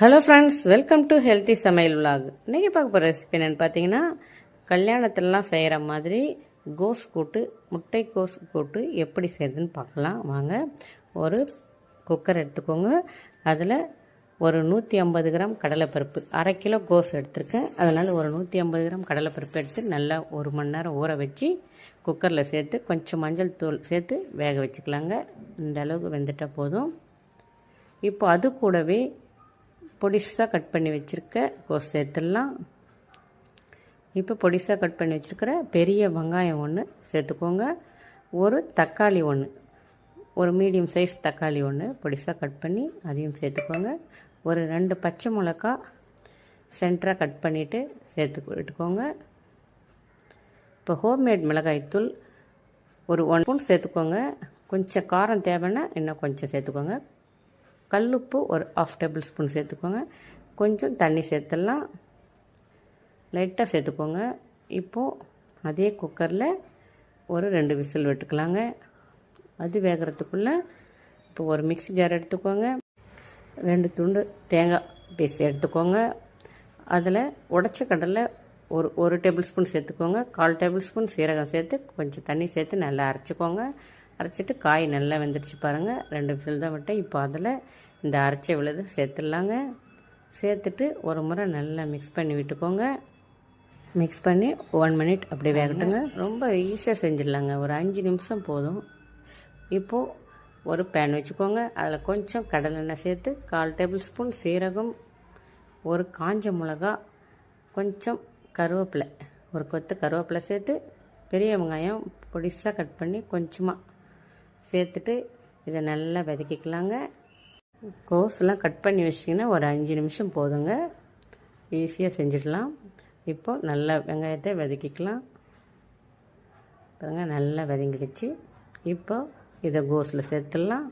Hello friends welcome to healthy Samayal vlog இன்றைக்கி பார்க்க போகிற ரெசிபி என்னென்னு பார்த்தீங்கன்னா கல்யாணத்துலலாம் செய்கிற மாதிரி கோஸ் கூட்டு முட்டை கோஸ் கூட்டு எப்படி செய்யுதுன்னு பார்க்கலாம் வாங்க ஒரு குக்கர் எடுத்துக்கோங்க. அதில் ஒரு நூற்றி ஐம்பது கிராம் கடலைப்பருப்பு அரை கிலோ கோஸ் எடுத்திருக்கேன். அதனால் ஒரு நூற்றி ஐம்பது கிராம் கடலைப்பருப்பு எடுத்து நல்லா ஒரு மணி நேரம் ஊற வச்சு குக்கரில் சேர்த்து கொஞ்சம் மஞ்சள் தூள் சேர்த்து வேக வச்சுக்கலாங்க. இந்த அளவுக்கு வெந்துட்டால் போதும். இப்போ அது கூடவே பொடிசாக கட் பண்ணி வச்சுருக்க கோஸ் சேர்த்துடலாம். இப்போ பொடிசாக கட் பண்ணி வச்சுருக்கிற பெரிய வெங்காயம் ஒன்று சேர்த்துக்கோங்க. ஒரு தக்காளி ஒன்று ஒரு மீடியம் சைஸ் தக்காளி ஒன்று பொடிசாக கட் பண்ணி அதையும் சேர்த்துக்கோங்க. ஒரு ரெண்டு பச்சை மிளகா சென்டராக கட் பண்ணிவிட்டு சேர்த்து விட்டுக்கோங்க இப்போ ஹோம்மேட் மிளகாய்த்தூள் ஒரு ஒன் ஸ்பூன் சேர்த்துக்கோங்க. கொஞ்சம் காரம் தேவைன்னா இன்னும் கொஞ்சம் சேர்த்துக்கோங்க. கல்லுப்பு ஒரு ஆஃப் டேபிள் ஸ்பூன் சேர்த்துக்கோங்க. கொஞ்சம் தண்ணி சேர்த்துடலாம். லைட்டாக சேர்த்துக்கோங்க. இப்போது அதே குக்கரில் ஒரு ரெண்டு விசில் விட்டுக்கலாங்க. அது வேகிறதுக்குள்ளே இப்போ ஒரு மிக்ஸி ஜார் எடுத்துக்கோங்க. ரெண்டு துண்டு தேங்காய் பேசி எடுத்துக்கோங்க. அதில் உடச்ச கடலை ஒரு ஒரு டேபிள் ஸ்பூன் சேர்த்துக்கோங்க. கால் டேபிள் ஸ்பூன் சீரகம் சேர்த்து கொஞ்சம் தண்ணி சேர்த்து நல்லா அரைச்சிக்கோங்க. அரைச்சிட்டு காய் நல்லா வெந்துடுச்சு பாருங்கள் ரெண்டு விசில் தான் விட்டேன். இப்போ அதில் இந்த அரைச்ச விழுது சேர்த்துடலாங்க. சேர்த்துட்டு ஒரு முறை நல்லா மிக்ஸ் பண்ணி விட்டுக்கோங்க. மிக்ஸ் பண்ணி ஒன் மினிட் அப்படியே வேகட்டுங்க. ரொம்ப ஈஸியாக செஞ்சிடலாங்க. ஒரு அஞ்சு நிமிஷம் போதும். இப்போது ஒரு பேன் வச்சுக்கோங்க. அதில் கொஞ்சம் கடலெண்ணெய் சேர்த்து கால் டேபிள் ஸ்பூன் சீரகம் ஒரு காஞ்ச மிளகா கொஞ்சம் கருவேப்பிலை ஒரு கொத்து கருவேப்பிலை சேர்த்து பெரிய வெங்காயம் பொடிசாக கட் பண்ணி கொஞ்சமாக சேர்த்துட்டு இதை நல்லா வதக்கிக்கலாங்க. கோஸ்லாம் கட் பண்ணி வச்சிட்டிங்கன்னா ஒரு அஞ்சு நிமிஷம் போதுங்க. ஈஸியாக செஞ்சிடலாம். இப்போது நல்லா வெங்காயத்தை வதக்கிக்கலாம். பாருங்க நல்லா வதங்கிடுச்சு. இப்போ இதை கோஸில் சேர்த்துடலாம்.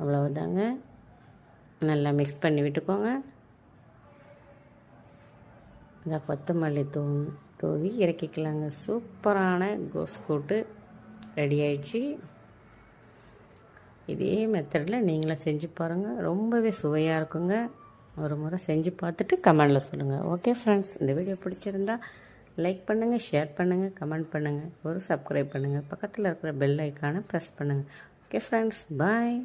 அவ்வளவுதாங்க. நல்லா மிக்ஸ் பண்ணி விட்டுக்கோங்க. இந்த கொத்தமல்லி தூ தூவி இறக்கிக்கலாங்க. சூப்பரான கோஸ் கூட்டு ரெடி ஆயிடுச்சு. இதே மெத்தடில் நீங்களும் செஞ்சு பாருங்கள் ரொம்பவே சுவையாக இருக்குங்க. ஒரு முறை செஞ்சு பார்த்துட்டு கமெண்டில் சொல்லுங்கள் ஓகே ஃப்ரெண்ட்ஸ் இந்த வீடியோ பிடிச்சிருந்தா லைக் பண்ணுங்கள் ஷேர் பண்ணுங்கள் கமெண்ட் பண்ணுங்கள் ஒரு சப்ஸ்கிரைப் பண்ணுங்கள் பக்கத்தில் இருக்கிற பெல் ஐக்கானை ப்ரெஸ் பண்ணுங்கள் ஓகே ஃப்ரெண்ட்ஸ் பாய்